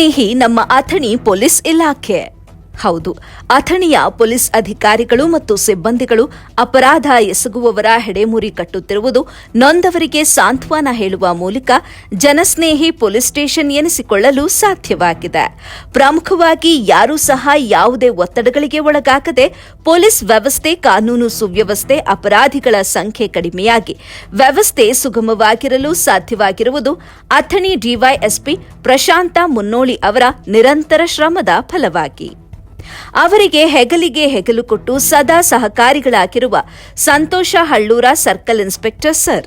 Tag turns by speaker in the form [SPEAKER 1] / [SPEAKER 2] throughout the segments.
[SPEAKER 1] ಜನಸ್ನೇಹಿ ನಮ್ಮ ಅಥಣಿ ಪೊಲೀಸ್ ಇಲಾಖೆ. ಹೌದು. ಅಥಣಿಯ ಪೊಲೀಸ್ ಅಧಿಕಾರಿಗಳು ಮತ್ತು ಸಿಬ್ಬಂದಿಗಳು ಅಪರಾಧ ಎಸಗುವವರ ಹೆಡೆಮುರಿ ಕಟ್ಟುತ್ತಿರುವುದು ನೊಂದವರಿಗೆ ಸಾಂತ್ವನ ಹೇಳುವ ಮೂಲಕ ಜನಸ್ನೇಹಿ ಪೊಲೀಸ್ ಸ್ಟೇಷನ್ ಎನಿಸಿಕೊಳ್ಳಲು ಸಾಧ್ಯವಾಗಿದೆ. ಪ್ರಮುಖವಾಗಿ ಯಾರೂ ಸಹ ಯಾವುದೇ ಒತ್ತಡಗಳಿಗೆ ಒಳಗಾಗದೆ ಪೊಲೀಸ್ ವ್ಯವಸ್ಥೆ, ಕಾನೂನು ಸುವ್ಯವಸ್ಥೆ, ಅಪರಾಧಿಗಳ ಸಂಖ್ಯೆ ಕಡಿಮೆಯಾಗಿ ವ್ಯವಸ್ಥೆ ಸುಗಮವಾಗಿರಲು ಸಾಧ್ಯವಾಗಿರುವುದು ಅಥಣಿ ಡಿವೈಎಸ್ಪಿ ಪ್ರಶಾಂತ ಮುನ್ನೋಳಿ ಅವರ ನಿರಂತರ ಶ್ರಮದ ಫಲವಾಗಿ. ಅವರಿಗೆ ಹೆಗಲಿಗೆ ಹೆಗಲು ಕೊಟ್ಟು ಸದಾ ಸಹಕಾರಿಗಳಾಗಿರುವ Santosh Hallur circle inspector sir.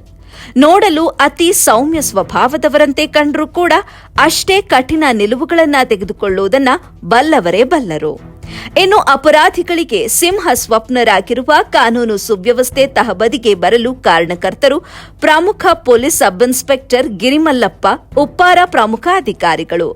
[SPEAKER 1] ನೋಡಲು ಅತಿ ಸೌಮ್ಯ ಸ್ವಭಾವದವರಂತೆ ಕಂಡರೂ ಕೂಡ ಅಷ್ಟೇ ಕಠಿಣ ನಿಲುವುಗಳನ್ನ ತೆಗೆದುಕೊಳ್ಳುವುದನ್ನ ಬಲ್ಲವರೇ ಬಲ್ಲರು. ಇನ್ನು ಅಪರಾಧಿಗಳಿಗೆ ಸಿಂಹ ಸ್ವಪ್ನರಾಗಿರುವ ಕಾನೂನು ಸುವ್ಯವಸ್ಥೆ ತಹಬದಿಗೆ ಬರಲು ಕಾರಣಕರ್ತರು ಪ್ರಮುಖ police sub inspector Girimallappa, Uppar ಪ್ರಮುಖ ಅಧಿಕಾರಿಗಳು.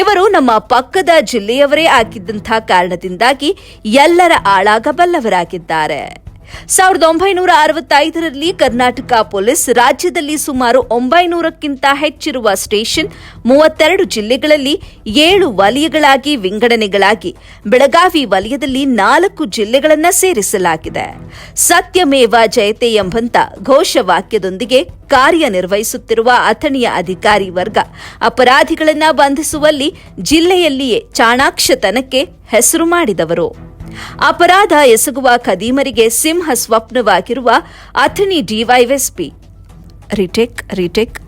[SPEAKER 1] ಇವರು ನಮ್ಮ ಪಕ್ಕದ ಜಿಲ್ಲೆಯವರೇ ಆಗಿದ್ದಂಥ ಕಾರಣದಿಂದಾಗಿ ಎಲ್ಲರ ಆಳಾಗಬಲ್ಲವರಾಗಿದ್ದಾರೆ. ಸಾವಿರದ ಒಂಬೈನೂರ ಅರವತ್ತೈದರಲ್ಲಿ ಕರ್ನಾಟಕ ಪೊಲೀಸ್ ರಾಜ್ಯದಲ್ಲಿ ಸುಮಾರು ಒಂಬೈನೂರಕ್ಕಿಂತ ಹೆಚ್ಚಿರುವ ಸ್ಟೇಷನ್ ಮೂವತ್ತೆರಡು ಜಿಲ್ಲೆಗಳಲ್ಲಿ ಏಳು ವಲಯಗಳಾಗಿ ವಿಂಗಡಣೆಗಳಾಗಿ ಬೆಳಗಾವಿ ವಲಯದಲ್ಲಿ ನಾಲ್ಕು ಜಿಲ್ಲೆಗಳನ್ನು ಸೇರಿಸಲಾಗಿದೆ. ಸತ್ಯಮೇವ ಜಯತೆ ಎಂಬಂತ ಘೋಷವಾಕ್ಯದೊಂದಿಗೆ ಕಾರ್ಯನಿರ್ವಹಿಸುತ್ತಿರುವ ಅಥಣಿಯ ಅಧಿಕಾರಿ ವರ್ಗ ಅಪರಾಧಿಗಳನ್ನು ಬಂಧಿಸುವಲ್ಲಿ ಜಿಲ್ಲೆಯಲ್ಲಿಯೇ ಚಾಣಾಕ್ಷತನಕ್ಕೆ ಹೆಸರು ಮಾಡಿದವರು. ಅಪರಾಧ ಎಸಗುವ ಖದೀಮರಿಗೆ ಸಿಂಹ ಸ್ವಪ್ನವಾಗಿರುವ ಅಥಣಿ ಡಿವೈಎಸ್ಪಿ. ರಿಟೆಕ್ ರಿಟೆಕ್.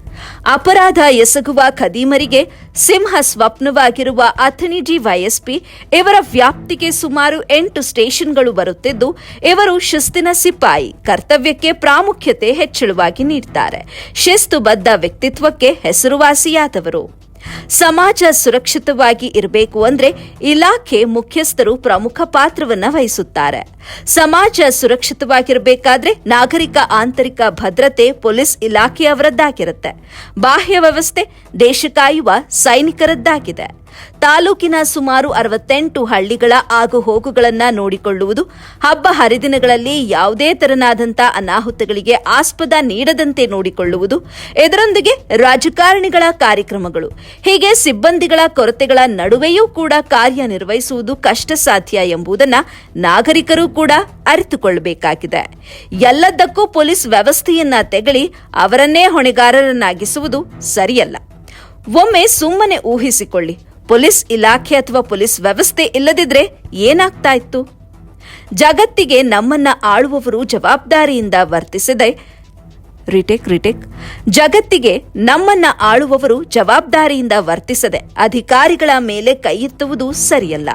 [SPEAKER 1] ಅಪರಾಧ ಎಸಗುವ ಖದೀಮರಿಗೆ ಸಿಂಹ ಸ್ವಪ್ನವಾಗಿರುವ ಅಥಣಿ ಡಿವೈಎಸ್ಪಿ ಇವರ ವ್ಯಾಪ್ತಿಗೆ ಸುಮಾರು ಎಂಟು ಸ್ಟೇಷನ್ಗಳು ಬರುತ್ತಿದ್ದು, ಇವರು ಶಿಸ್ತಿನ ಸಿಪಾಯಿ, ಕರ್ತವ್ಯಕ್ಕೆ ಪ್ರಾಮುಖ್ಯತೆ ಹೆಚ್ಚಳವಾಗಿ ನೀಡುತ್ತಾರೆ ಶಿಸ್ತುಬದ್ಧ ವ್ಯಕ್ತಿತ್ವಕ್ಕೆ ಹೆಸರುವಾಸಿಯಾದವರು. ಸಮಾಜ ಸುರಕ್ಷಿತವಾಗಿ ಇರಬೇಕು ಅಂದ್ರೆ ಇಲಾಖೆ ಮುಖ್ಯಸ್ಥರು ಪ್ರಮುಖ ಪಾತ್ರವನ್ನ ವಹಿಸುತ್ತಾರೆ. ಸಮಾಜ ಸುರಕ್ಷಿತವಾಗಿರಬೇಕಾದ್ರೆ ನಾಗರಿಕ ಆಂತರಿಕ ಭದ್ರತೆ ಪೊಲೀಸ್ ಇಲಾಖೆಯವರದ್ದಾಗಿರುತ್ತೆ. ಬಾಹ್ಯ ವ್ಯವಸ್ಥೆ ದೇಶ ಕಾಯುವ ಸೈನಿಕರದ್ದಾಗಿದೆ. ತಾಲೂಕಿನ ಸುಮಾರು ಅರವತ್ತೆಂಟು ಹಳ್ಳಿಗಳ ಆಗು ಹೋಗುಗಳನ್ನು ನೋಡಿಕೊಳ್ಳುವುದು, ಹಬ್ಬ ಹರಿದಿನಗಳಲ್ಲಿ ಯಾವುದೇ ತೆರನಾದಂಥ ಅನಾಹುತಗಳಿಗೆ ಆಸ್ಪದ ನೀಡದಂತೆ ನೋಡಿಕೊಳ್ಳುವುದು, ಇದರೊಂದಿಗೆ ರಾಜಕಾರಣಿಗಳ ಕಾರ್ಯಕ್ರಮಗಳು. ಹೀಗೆ ಸಿಬ್ಬಂದಿಗಳ ಕೊರತೆಗಳ ನಡುವೆಯೂ ಕೂಡ ಕಾರ್ಯನಿರ್ವಹಿಸುವುದು ಕಷ್ಟ ಸಾಧ್ಯ ಎಂಬುದನ್ನ ನಾಗರಿಕರು ಕೂಡ ಅರಿತುಕೊಳ್ಳಬೇಕಾಗಿದೆ ಎಲ್ಲದಕ್ಕೂ ಪೊಲೀಸ್ ವ್ಯವಸ್ಥೆಯನ್ನ ತೆಗಳಿ ಅವರನ್ನೇ ಹೊಣೆಗಾರರನ್ನಾಗಿಸುವುದು ಸರಿಯಲ್ಲ. ಒಮ್ಮೆ ಸುಮ್ಮನೆ ಊಹಿಸಿಕೊಳ್ಳಿ. ಪೊಲೀಸ್ ಇಲಾಖೆ ಅಥವಾ ಪೊಲೀಸ್ ವ್ಯವಸ್ಥೆ ಇಲ್ಲದಿದ್ರೆ ಏನಾಗ್ತಾ ಇತ್ತು ಜಗತ್ತಿಗೆ ನಮ್ಮನ್ನ ಆಳುವವರು ಜವಾಬ್ದಾರಿಯಿಂದ ವರ್ತಿಸದೆ, ರಿಟೇಕ್ ರಿಟೇಕ್, ಜಗತ್ತಿಗೆ ನಮ್ಮನ್ನ ಆಳುವವರು ಜವಾಬ್ದಾರಿಯಿಂದ ವರ್ತಿಸದೆ ಅಧಿಕಾರಿಗಳ ಮೇಲೆ ಕೈ ಎತ್ತುವುದು ಸರಿಯಲ್ಲ.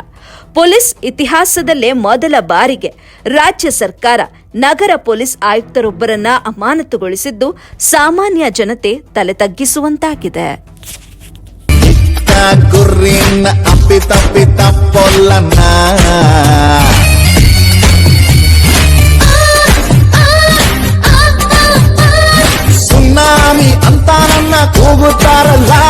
[SPEAKER 1] ಪೊಲೀಸ್ ಇತಿಹಾಸದಲ್ಲೇ ಮೊದಲ ಬಾರಿಗೆ ರಾಜ್ಯ ಸರ್ಕಾರ ನಗರ ಪೊಲೀಸ್ ಆಯುಕ್ತರೊಬ್ಬರನ್ನ ಅಮಾನತುಗೊಳಿಸಿದ್ದು ಸಾಮಾನ್ಯ ಜನತೆ ತಲೆ ತಗ್ಗಿಸುವಂತಾಗಿದೆ.
[SPEAKER 2] గుర్రిన్న అప్పి తప్పి తప్పొల్లన్నా సున్నామి అంతానన్న కూగుతారల్లా?